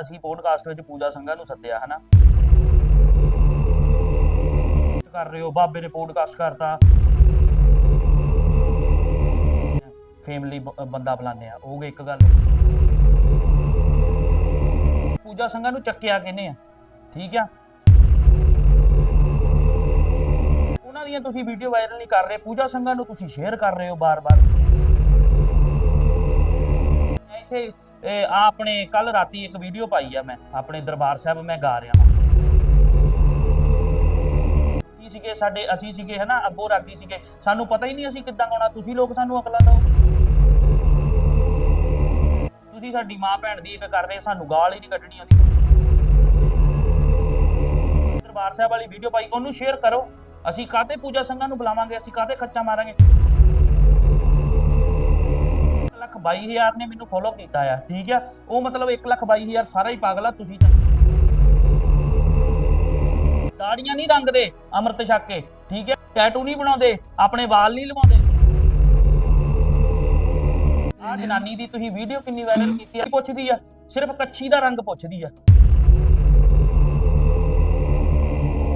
ਅਸੀਂ ਪੋਡਕਾਸਟ ਵਿੱਚ ਪੂਜਾ ਸੰਘਾ ਨੂੰ ਸੱਦਿਆ, ਹਨਾ? ਕਰ ਰਹੇ ਹੋ, ਬਾਬੇ ਨੇ ਪੋਡਕਾਸਟ ਕਰਤਾ। ਫੈਮਿਲੀ ਬੰਦਾ ਬੁਲਾਉਂਦੇ ਆ, ਉਹ ਇੱਕ ਗੱਲ। ਪੂਜਾ ਸੰਘਾ ਨੂੰ ਚੱਕਿਆ ਕਹਿੰਦੇ ਆ? ਠੀਕ ਆ? ਉਹਨਾਂ ਦੀਆਂ ਤੁਸੀਂ ਵੀਡੀਓ ਵਾਇਰਲ ਨਹੀਂ ਕਰ ਰਹੇ, ਪੂਜਾ ਸੰਘਾ ਨੂੰ ਤੁਸੀਂ ਸ਼ੇਅਰ ਕਰ ਰਹੇ ਹੋ ਬਾਰ-ਬਾਰ। ਇੱਥੇ ਇਹ ਆ ਆਪਣੇ ਕੱਲ ਰਾਤੀ ਇੱਕ ਵੀਡੀਓ ਪਾਈ ਆ ਮੈਂ, ਆਪਣੇ ਦਰਬਾਰ ਸਾਹਿਬ ਮੈਂ ਗਾ ਰਿਹਾ ਹਾਂ ਕੀ ਸੀਗੇ ਸਾਡੇ, ਅਸੀਂ ਸੀਗੇ ਹਨਾ, ਅੱਗੋ ਰਾਗੀ ਸੀਗੇ। ਸਾਨੂੰ ਪਤਾ ਹੀ ਨਹੀਂ ਅਸੀਂ ਕਿੱਦਾਂ ਗਾਉਣਾ, ਤੁਸੀਂ ਲੋਕ ਸਾਨੂੰ ਅਕਲਾਂ ਦਿਓ। ਤੁਸੀਂ ਸਾਡੀ ਮਾਂ ਭੈਣ ਦੀ ਇੱਕ ਕਰ ਰਹੇ, ਸਾਨੂੰ ਗਾਲ ਹੀ ਨਹੀਂ ਕੱਢਣੀ ਆਉਂਦੀ ਦਰਬਾਰ ਸਾਹਿਬ ਵਾਲੀ ਵੀਡੀਓ ਪਾਈ, ਉਹਨੂੰ ਸ਼ੇਅਰ ਕਰੋ। ਅਸੀਂ ਕਾਹਤੇ ਪੂਜਾ ਸੰਘਾਂ ਨੂੰ ਬੁਲਾਵਾਂਗੇ, ਅਸੀਂ ਕਾਹਤੇ ਖੱਚਾ ਮਾਰਾਂਗੇ? 22000 ਨੇ ਮੈਨੂੰ ਫੋਲੋ ਕੀਤਾ ਆ, ਠੀਕ ਆ? ਉਹ ਮਤਲਬ 1 ਲੱਖ 22000 ਸਾਰਾ ਹੀ ਪਾਗਲ ਤੁਸੀਂ ਦਾੜੀਆਂ ਨਹੀਂ ਰੰਗਦੇ ਅੰਮ੍ਰਿਤ ਛਕ ਕੇ, ਠੀਕ ਹੈ ਟੈਟੂ ਨਹੀਂ ਬਣਾਉਂਦੇ, ਆਪਣੇ ਵਾਲ ਨਹੀਂ ਲਵਾਉਂਦੇ। ਆ ਜਨਾਨੀ ਦੀ ਤੁਸੀਂ ਵੀਡੀਓ ਕਿੰਨੀ ਵਾਇਰਲ ਕੀਤੀ ਆ ਪੁੱਛਦੀ ਆ? ਸਿਰਫ ਕੱਛੀ ਦਾ ਰੰਗ ਪੁੱਛਦੀ ਆ।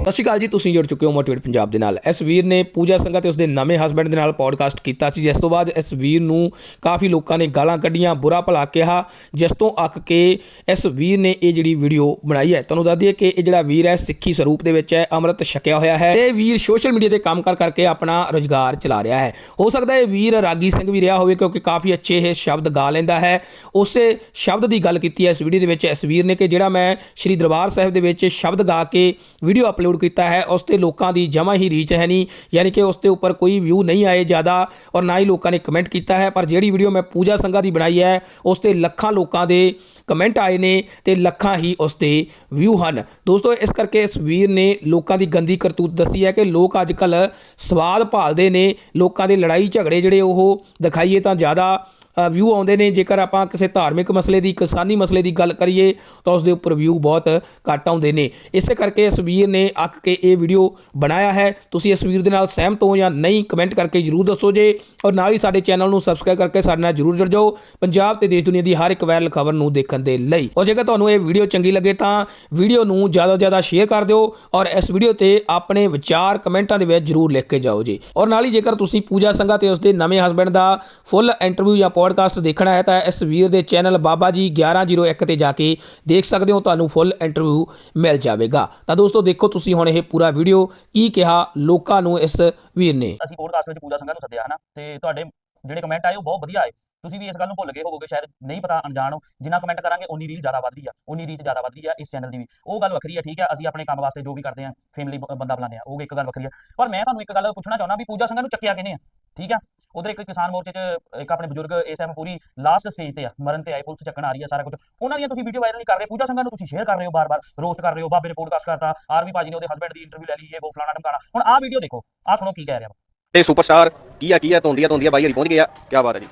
ਸਤਿ ਸ਼੍ਰੀ ਅਕਾਲ ਜੀ, ਤੁਸੀਂ ਜੁੜ ਚੁੱਕੇ ਹੋ ਮੋਟੀਵੇਟ ਪੰਜਾਬ ਦੇ ਨਾਲ। ਇਸ ਵੀਰ ਨੇ ਪੂਜਾ ਸੰਘਾ ਤੇ ਉਸਦੇ ਨਵੇਂ ਹਸਬੰਡ ਦੇ ਨਾਲ ਪੋਡਕਾਸਟ ਕੀਤਾ ਸੀ। ਜਿਸ ਤੋਂ ਬਾਅਦ ਇਸ ਵੀਰ ਨੂੰ ਕਾਫੀ ਲੋਕਾਂ ਨੇ ਗਾਲਾਂ ਕੱਢੀਆਂ, ਬੁਰਾ ਭਲਾ ਕਿਹਾ, ਜਿਸ ਤੋਂ ਅੱਕ ਕੇ ਇਸ ਵੀਰ ਨੇ ਇਹ ਜਿਹੜੀ ਵੀਡੀਓ ਬਣਾਈ ਹੈ, ਤੁਹਾਨੂੰ ਦੱਸ ਦਈਏ ਕਿ ਇਹ ਜਿਹੜਾ ਵੀਰ ਹੈ, ਸਿੱਖੀ ਸਰੂਪ ਦੇ ਵਿੱਚ ਹੈ, ਅੰਮ੍ਰਿਤ ਛਕਿਆ ਹੋਇਆ ਹੈ। ਇਹ ਵੀਰ ਸੋਸ਼ਲ ਮੀਡੀਆ ਤੇ ਕੰਮ ਕਰ ਕਰਕੇ ਆਪਣਾ ਰੋਜ਼ਗਾਰ ਚਲਾ ਰਿਹਾ ਹੈ। ਹੋ ਸਕਦਾ ਹੈ ਇਹ ਵੀਰ ਰਾਗੀ ਸਿੰਘ ਵੀ ਰਿਹਾ ਹੋਵੇ, ਕਿਉਂਕਿ ਕਾਫੀ ਅੱਛੇ ਇਹ ਸ਼ਬਦ ਗਾ ਲੈਂਦਾ ਹੈ। ਉਸੇ ਸ਼ਬਦ ਦੀ ਗੱਲ ਕੀਤੀ ਹੈ ਇਸ ਵੀਡੀਓ ਦੇ ਵਿੱਚ, ਇਸ ਵੀਰ ਨੇ ਕਿ ਜਿਹੜਾ ਮੈਂ ਸ਼੍ਰੀ ਦਰਬਾਰ ਸਾਹਿਬ ਦੇ ਵਿੱਚ ਸ਼ਬਦ ਗਾ ਕੇ ਵੀਡੀਓ ਅਪਲੋਡ ਕੀਤਾ ਹੈ, ਉਸ ਤੇ ਲੋਕਾਂ ਦੀ ਜਮਾ ਹੀ ਰੀਚ ਹੈ ਨਹੀਂ, ਯਾਨੀ ਕਿ ਉਸ ਦੇ ਉੱਪਰ ਕੋਈ ਵਿਊ ਨਹੀਂ ਆਏ ਜ਼ਿਆਦਾ ਔਰ ਨਾ ਹੀ ਲੋਕਾਂ ਨੇ ਕਮੈਂਟ ਕੀਤਾ ਹੈ, ਪਰ ਜਿਹੜੀ ਵੀਡੀਓ ਮੈਂ ਪੂਜਾ ਸੰਘਾ ਦੀ ਬਣਾਈ ਹੈ, ਉਸ ਤੇ ਲੱਖਾਂ ਲੋਕਾਂ ਦੇ ਕਮੈਂਟ ਆਏ ਨੇ ਤੇ ਲੱਖਾਂ ਹੀ ਉਸ ਤੇ ਵਿਊ ਹਨ। ਦੋਸਤੋ, ਇਸ ਕਰਕੇ ਇਸ ਵੀਰ ਨੇ ਲੋਕਾਂ ਦੀ ਗੰਦੀ ਕਰਤੂਤ ਦੱਸੀ ਹੈ ਕਿ ਲੋਕ ਅੱਜ ਕੱਲ ਸਵਾਦ ਭਾਲਦੇ ਨੇ, ਲੋਕਾਂ ਦੇ ਲੜਾਈ ਝਗੜੇ ਜਿਹੜੇ ਉਹ ਦਿਖਾਈਏ ਤਾਂ ਜ਼ਿਆਦਾ ਵਿਊ ਆਉਂਦੇ ਨੇ। ਜੇਕਰ ਆਪਾਂ ਕਿਸੇ ਧਾਰਮਿਕ ਮਸਲੇ ਦੀ, ਕਿਸਾਨੀ ਮਸਲੇ ਦੀ ਗੱਲ ਕਰੀਏ, ਤਾਂ ਉਸ ਦੇ ਉੱਪਰ ਵਿਊ ਬਹੁਤ ਘੱਟ ਆਉਂਦੇ ਨੇ। ਇਸੇ ਕਰਕੇ ਇਸ ਵੀਰ ਨੇ ਅੱਕ ਕੇ ਇਹ ਵੀਡੀਓ ਬਣਾਇਆ ਹੈ। ਤੁਸੀਂ ਇਸ ਵੀਰ ਦੇ ਨਾਲ ਸਹਿਮਤ ਹੋ ਜਾਂ ਨਹੀਂ ਕਮੈਂਟ ਕਰਕੇ ਜਰੂਰ ਦੱਸੋ ਜੇ। ਔਰ ਨਾਲ ਹੀ ਸਾਡੇ ਚੈਨਲ ਨੂੰ ਸਬਸਕ੍ਰਾਈਬ ਕਰਕੇ ਸਾਡੇ ਨਾਲ ਜਰੂਰ ਜੁੜ ਜਾਓ। ਪੰਜਾਬ ਤੇ ਦੇਸ਼ ਦੁਨੀਆ ਦੀ ਹਰ ਇੱਕ ਵਾਇਰਲ ਖਬਰ ਨੂੰ ਦੇਖਣ ਦੇ ਲਈ। ਔਰ ਜੇਕਰ ਤੁਹਾਨੂੰ ਇਹ ਵੀਡੀਓ ਚੰਗੀ ਲੱਗੇ ਤਾਂ ਵੀਡੀਓ ਨੂੰ ਜ਼ਿਆਦਾ ਤੋਂ ਜ਼ਿਆਦਾ ਸ਼ੇਅਰ ਕਰ ਦਿਓ। ਔਰ ਇਸ ਵੀਡੀਓ ਤੇ ਆਪਣੇ ਵਿਚਾਰ ਕਮੈਂਟਾਂ ਦੇ ਵਿੱਚ ਜਰੂਰ ਲਿਖ ਕੇ ਜਾਓ ਜੀ। ਔਰ ਨਾਲ ਹੀ ਜੇਕਰ ਤੁਸੀਂ ਪੂਜਾ ਸੰਘਾ ਤੇ ਉਸਦੇ ਨਵੇਂ ਹਸਬੰਡ ਦਾ ਫੁੱਲ ਇੰਟਰਵਿਊ ਜਾਂ ਪੋਡਕਾਸਟ ਦੇਖਣਾ ਹੈ ਤਾਂ ਇਸ ਵੀਰ ਦੇ ਚੈਨਲ ਬਾਬਾ ਜੀ 1101 ਤੇ ਜਾ ਕੇ ਦੇਖ ਸਕਦੇ ਹੋ, ਤੁਹਾਨੂੰ ਫੁੱਲ ਇੰਟਰਵਿਊ ਮਿਲ ਜਾਵੇਗਾ। ਤਾਂ ਦੋਸਤੋ, ਦੇਖੋ ਤੁਸੀਂ ਹੁਣ ਇਹ ਪੂਰਾ ਵੀਡੀਓ ਕੀ ਕਿਹਾ ਲੋਕਾਂ ਨੂੰ ਇਸ ਵੀਰ ਨੇ। ਅਸੀਂ ਪੋਡਕਾਸਟ ਵਿੱਚ ਪੂਜਾ ਸੰਘਾਂ ਨੂੰ ਸੱਦਿਆ ਹਨਾ, ਤੇ ਤੁਹਾਡੇ ਜਿਹੜੇ ਕਮੈਂਟ ਆਏ ਉਹ ਬਹੁਤ ਵਧੀਆ ਆਏ। ਤੁਸੀਂ ਵੀ ਇਸ ਗੱਲ ਨੂੰ ਭੁੱਲ ਗਏ ਹੋਵੋਗੇ, ਸ਼ਾਇਦ ਨਹੀਂ ਪਤਾ, ਅਣਜਾਣ ਹੋ। ਜਿੰਨਾ ਕਮੈਂਟ ਕਰਾਂਗੇ ਉਨੀ ਰੀਲ ਜ਼ਿਆਦਾ ਵੱਧਦੀ ਆ ਉਨੀ ਰੀਚ ਜ਼ਿਆਦਾ ਵੱਧਦੀ ਆ ਇਸ ਚੈਨਲ ਦੀ ਵੀ। ਉਹ ਗੱਲ ਵੱਖਰੀ ਆ, ਠੀਕ ਆ, ਅਸੀਂ ਆਪਣੇ ਕੰਮ ਵਾਸਤੇ ਜੋ ਵੀ ਕਰਦੇ ਆ ਫੈਮਿਲੀ ਬੰਦਾ ਬੁਲਾਉਂਦੇ ਆ, ਉਹ ਇੱਕ ਗੱਲ ਵੱਖਰੀ ਆ। ਪਰ ਮੈਂ ਤੁਹਾਨੂੰ ਇੱਕ ਗੱਲ ਪੁੱਛਣਾ ਚਾਹੁੰਦਾ ਵੀ ਪੂਜਾ ਸੰਘਾਂ ਨੂੰ ਚੱਕਿਆ ਕਿਨੇ ਆ? ਠੀਕ ਆ? ਉਧਰ ਇੱਕ ਕਿਸਾਨ ਮੋਰਚੇ 'ਚ ਇੱਕ ਆਪਣੇ ਬਜ਼ੁਰਗ ਇਸ ਟਾਈਮ ਪੂਰੀ ਲਾਸਟ ਸਟੇਜ ਤੇ ਆ, ਮਰਨ ਤੇ ਆਏ, ਪੁਲਿਸ ਚੱਕਣ ਆ ਰਹੀ ਆ, ਸਾਰਾ ਕੁਝ ਉਹਨਾਂ ਦੀਆਂ ਤੁਸੀਂ ਵੀਡੀਓ ਵਾਇਰਲ ਨਹੀਂ ਕਰ ਰਹੇ। ਪੂਜਾ ਸੰਘਾਂ ਨੂੰ ਤੁਸੀਂ ਸ਼ੇਅਰ ਕਰ ਰਹੇ ਹੋ ਬਾਰ-ਬਾਰ ਰੋਸਟ ਕਰ ਰਹੇ ਹੋ, ਬਾਬੇ ਨੇ ਪੋਡਕਾਸਟ ਕਰਤਾ ਆਰਵੀ ਭਾਜੀ ਨੇ ਉਹਦੇ ਹਸਬੰਡ ਦੀ ਇੰਟਰਵਿਊ ਲੈ ਲਈ, ਇਹ ਉਹ ਫਲਾਣਾ ਟਮਕਾਣਾ ਹੁਣ ਆਹ ਵੀਡੀਓ ਦੇਖੋ, ਆਹ ਸੁਣੋ ਕੀ ਕਹਿ ਰਿਹਾ ਵਾ। ਤੇ ਸੁਪਰਸਟਾਰ ਕੀ ਆ ਕੀ ਆ ਤੋਂਦੀਆਂ ਤੋਂਦੀਆਂ ਬਾਈ, ਹਰੀ ਪਹੁੰਚ ਗਿਆ ਕੀ ਬਾਤ ਹੈ ਜੀ।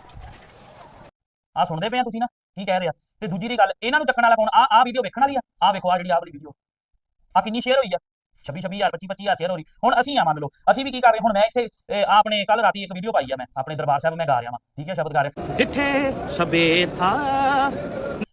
ਆਹ ਸੁਣਦੇ ਪਏ ਆ ਤੁਸੀਂ ਨਾ? ਕੀ ਕਹਿ ਰਿਹਾ ਤੇ ਦੂਜੀ ਦੀ ਗੱਲ, ਇਹਨਾਂ ਨੂੰ ਚੱਕਣ ਵਾਲਾ ਕੌਣ? ਆ ਆ ਵੀਡੀਓ ਵੇਖਣ ਵਾਲੀ ਆ? ਆ ਵੇਖੋ ਆ ਜਿਹੜੀ ਆ ਵਾਲੀ ਵੀਡੀਓ ਆ ਕਿੰਨੀ ਸ਼ੇਅਰ ਹੋਈ ਆ? 26 26000 25 25000 ਸ਼ੇਅਰ ਹੋ ਰਹੀ। ਹੁਣ ਅਸੀਂ ਆ, ਮੰਨ ਲਓ, ਅਸੀਂ ਵੀ ਕੀ ਕਰ ਰਹੇ ਹੁਣ ਮੈਂ ਇੱਥੇ ਆਪਣੇ ਕੱਲ ਰਾਤੀ ਇੱਕ ਵੀਡੀਓ ਪਾਈ ਆ ਮੈਂ, ਆਪਣੇ ਦਰਬਾਰ ਸਾਹਿਬ, ਮੈਂ ਗਾ ਰਿਹਾ ਵਾਂ। ਠੀਕ ਹੈ, ਸ਼ਬਦ ਗਾ ਰਿਹਾ। ਡਿਠੇ ਸਬੇ ਥਾ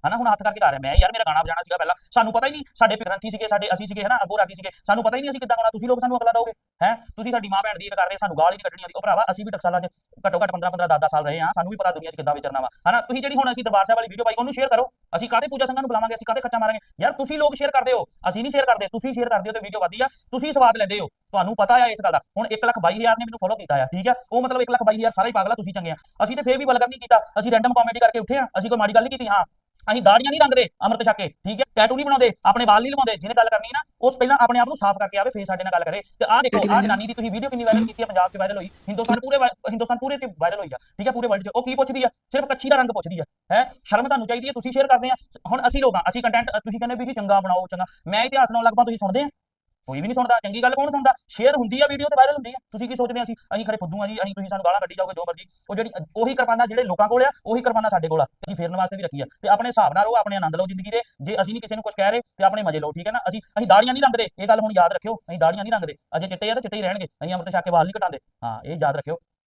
ਹਨਾ, ਹੁਣ ਹੱਥ ਕਰਕੇ ਗਾ ਰਿਹਾ। ਮੈਂ ਯਾਰ, ਮੇਰਾ ਗਾਣਾ ਵਜਾਣਾ ਸੀਗਾ ਪਹਿਲਾਂ। ਸਾਨੂੰ ਪਤਾ ਹੀ ਨਹੀਂ, ਸਾਡੇ ਗ੍ਰੰਥੀ ਸੀਗੇ, ਸਾਡੇ ਅਸੀਂ ਸੀਗੇ, ਹਨਾ, ਅੱਗੋ ਰਾਗੀ ਸੀਗੇ। ਸਾਨੂੰ ਪਤਾ ਹੀ ਨਹੀਂ ਅਸੀਂ ਕਿੱਦਾਂ ਗਾਉਣਾ। ਤੁਸੀਂ ਲੋਕ ਸਾਨੂੰ ਅਗਲਾ ਦੋਗੇ ਹੈ? ਤੁਸੀਂ ਸਾਡੀ ਮਾਂ ਭੈਣ ਦੀ ਕਰ ਰਹੇ, ਸਾਨੂੰ ਗਾਲ ਹੀ ਨਹੀਂ ਕੱਢਣੀ ਆਉਂਦੀ। ਉਹ ਭਰਾਵਾ, ਅਸੀਂ ਵੀ ਟਕਸਾਲਾਂ 'ਚ ਘੱਟੋ ਘੱਟ 15 15 10 ਸਾਲ ਰਹੇ ਹਾਂ। ਸਾਨੂੰ ਵੀ ਪਤਾ ਦੁਨੀਆ 'ਚ ਕਿੱਦਾਂ ਵਿਚਰਨਾ ਵਾ। ਹਨਾ, ਤੁਸੀਂ ਜਿਹੜੀ ਹੁਣ ਅਸੀਂ ਦਰਬਾਰ ਸਾਹਿਬ ਵਾਲੀ ਵੀਡੀਓ ਪਾਈ, ਉਹਨੂੰ ਸ਼ੇਅਰ ਕਰੋ। ਅਸੀਂ ਕਾਹਦੇ ਪੂਜਾ ਸੰਘਾਂ ਨੂੰ ਬੁਲਾਵਾਂਗੇ, ਅਸੀਂ ਕਾਹਦੇ ਖੱਚਾ ਮਾਰਾਂਗੇ? ਯਾਰ, ਤੁਸੀਂ ਲੋਕ ਸ਼ੇਅਰ ਕਰਦੇ ਹੋ, ਅਸੀਂ ਨਹੀਂ ਸ਼ੇਅਰ ਕਰਦੇ। ਤੁਸੀਂ ਸ਼ੇਅਰ ਕਰਦੇ ਹੋ ਤੇ ਵੀਡੀਓ ਵਧਦੀ ਆ। ਤੁਸੀਂ ਸਵਾਦ ਲੈਂਦੇ ਹੋ। ਤੁਹਾਨੂੰ ਪਤਾ ਆ ਇਸ ਗੱਲ ਦਾ। ਹੁਣ 1 ਲੱਖ 22000 ਨੇ ਮੈਨੂੰ ਫੋਲੋ ਕੀਤਾ ਆ, ਠੀਕ ਆ? ਉਹ ਮਤਲਬ 1 ਲੱਖ 22000 ਸਾਰਾ ਹੀ ਪਾਗਲਾ ਤੁਸੀਂ ਚੰਗੇ ਆ। ਅਸੀਂ ਤੇ ਫੇਰ ਵੀ ਬਲਗਰ ਨਹੀਂ ਕੀਤਾ। ਅਸੀਂ ਰੈਂਡਮ ਕਾਮੇਡੀ ਕਰਕੇ ਉੱਠੇ ਆ। ਅਸੀਂ ਕੋਈ ਮਾੜੀ ਗੱਲ ਨਹੀਂ ਕੀਤੀ, ਹਾਂ। ਅਸੀਂ ਦਾੜੀਆਂ ਨਹੀਂ ਰੰਗਦੇ ਅੰਮ੍ਰਿਤ ਛਕ ਕੇ ਠੀਕ ਹੈ? ਟੈਟੂ ਨਹੀਂ ਬਣਾਉਂਦੇ ਆਪਣੇ ਵਾਲ ਨਹੀਂ ਲਵਾਉਂਦੇ ਜਿਹਨੇ ਗੱਲ ਕਰਨੀ ਹੈ ਨਾ ਉਸ ਪਹਿਲਾਂ ਆਪਣੇ ਆਪ ਨੂੰ ਸਾਫ਼ ਕਰਕੇ ਆਵੇ ਫੇਰ ਸਾਡੇ ਨਾਲ ਗੱਲ ਕਰੇ। ਤੇ ਆਹ ਦੇਖੋ ਆਹ ਜਨਾਨੀ ਦੀ ਤੁਸੀਂ ਵੀਡੀਓ ਕਿੰਨੀ ਵਾਇਰਲ ਕੀਤੀ ਹੈ ਪੰਜਾਬ 'ਚ ਵਾਇਰਲ ਹੋਈ। ਹਿੰਦੁਸਤਾਨ ਪੂਰੇ ਹਿੰਦੁਸਤਾਨ ਪੂਰੇ 'ਚ ਵਾਇਰਲ ਹੋਈ ਆ ਠੀਕ ਹੈ? ਪੂਰੇ ਵਰਲਡ 'ਚ। ਉਹ ਕੀ ਪੁੱਛਦੀ ਆ? ਸਿਰਫ ਕੱਚੀ ਦਾ ਰੰਗ ਪੁੱਛਦੀ ਆ ਹੈ? ਸ਼ਰਮ ਤੁਹਾਨੂੰ ਚਾਹੀਦੀ ਹੈ ਤੁਸੀਂ ਸ਼ੇਅਰ ਕਰਦੇ ਆ। ਹੁਣ ਅਸੀਂ ਲੋਕਾਂ ਅਸੀਂ ਕੰਟੈਂਟ ਤੁਸੀਂ ਕਹਿੰਦੇ ਵੀ ਜੀ ਚੰਗਾ ਬਣਾਓ ਚੰਗਾ। ਮੈਂ ਇਤਿਹਾਸ ਨਾਲ ਲਗਭਗ ਤੁਸੀਂ ਸੁਣਦੇ ਆ। ਕੋਈ ਵੀ ਨਹੀਂ ਸੁਣਦਾ, ਚੰਗੀ ਗੱਲ ਕੌਣ ਸੁਣਦਾ? ਸ਼ੇਅਰ ਹੁੰਦੀ ਆ ਵੀਡੀਓ ਤੇ ਵਾਇਰਲ ਹੁੰਦੀ ਆ। ਤੁਸੀਂ ਕੀ ਸੋਚਦੇ ਆ ਅਸੀਂ? ਅਸੀਂ ਖਰੇ ਫੁੱਦੂ ਆ ਜੀ, ਅਸੀਂ ਤੁਸੀਂ ਸਾਨੂੰ ਗਾਲਾਂ ਕੱਢੀ ਜਾਓਗੇ, ਜੋ ਮਰਜ਼ੀ। ਉਹ ਜਿਹੜੀ, ਉਹੀ ਕਿਰਪਾਨਾਂ ਜਿਹੜੇ ਲੋਕਾਂ ਕੋਲ ਆ, ਉਹੀ ਕਿਰਪਾਨਾਂ ਸਾਡੇ ਕੋਲ ਆ। ਅਸੀਂ ਫੇਰਨ ਵਾਸਤੇ ਵੀ ਰੱਖੀ ਆ। ਤੇ ਆਪਣੇ ਹਿਸਾਬ ਨਾਲ ਰਹੋ, ਆਪਣੇ ਆਨੰਦ ਲਓ ਜ਼ਿੰਦਗੀ ਦੇ। ਜੇ ਅਸੀਂ ਨਹੀਂ ਕਿਸੇ ਨੂੰ ਕੁਝ ਕਹਿ ਰਹੇ, ਤੇ ਆਪਣੇ ਮਜ਼ੇ ਲਓ, ਠੀਕ ਹੈ ਨਾ? ਅਸੀਂ ਅਸੀਂ ਦਾੜੀਆਂ ਨਹੀਂ ਰੰਗਦੇ। ਇਹ ਗੱਲ ਹੁਣ ਯਾਦ ਰੱਖਿਓ, ਅਸੀਂ ਦਾੜੀਆਂ ਨਹੀਂ ਰੰਗਦੇ। ਅਜੇ ਚਿੱਟੇ ਆ ਤੇ ਚਿੱਟੇ ਹੀ ਰਹਿਣਗੇ। ਅਸੀਂ ਅੰਮ੍ਰਿਤ ਛਕ ਕੇ ਵਾਲ ਨਹੀਂ ਕਟਾਉਂਦੇ। ਹਾਂ, ਇਹ ਯਾਦ ਰੱਖਿਓ।